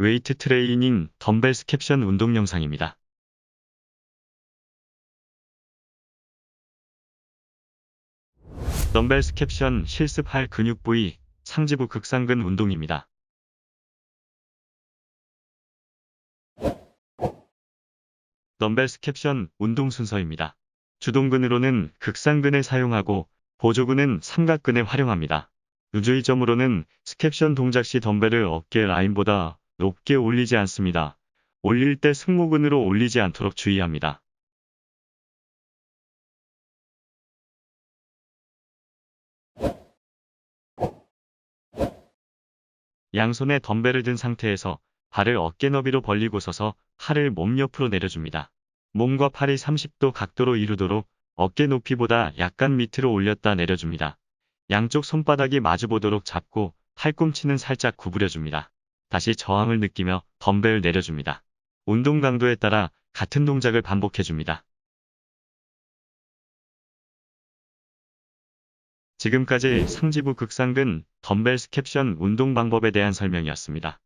웨이트 트레이닝 덤벨 스캡션 운동 영상입니다. 덤벨 스캡션 실습할 근육 부위 상지부 극상근 운동입니다. 덤벨 스캡션 운동 순서입니다. 주동근으로는 극상근을 사용하고 보조근은 삼각근을 활용합니다. 유주의점으로는 스캡션 동작 시 덤벨을 어깨 라인보다 높게 올리지 않습니다. 올릴 때 승모근으로 올리지 않도록 주의합니다. 양손에 덤벨을 든 상태에서 발을 어깨 너비로 벌리고 서서 팔을 몸 옆으로 내려줍니다. 몸과 팔이 30도 각도로 이루도록 어깨 높이보다 약간 밑으로 올렸다 내려줍니다. 양쪽 손바닥이 마주보도록 잡고 팔꿈치는 살짝 구부려줍니다. 다시 저항을 느끼며 덤벨 내려줍니다. 운동 강도에 따라 같은 동작을 반복해줍니다. 지금까지 상지부 극상근 덤벨 스캡션 운동 방법에 대한 설명이었습니다.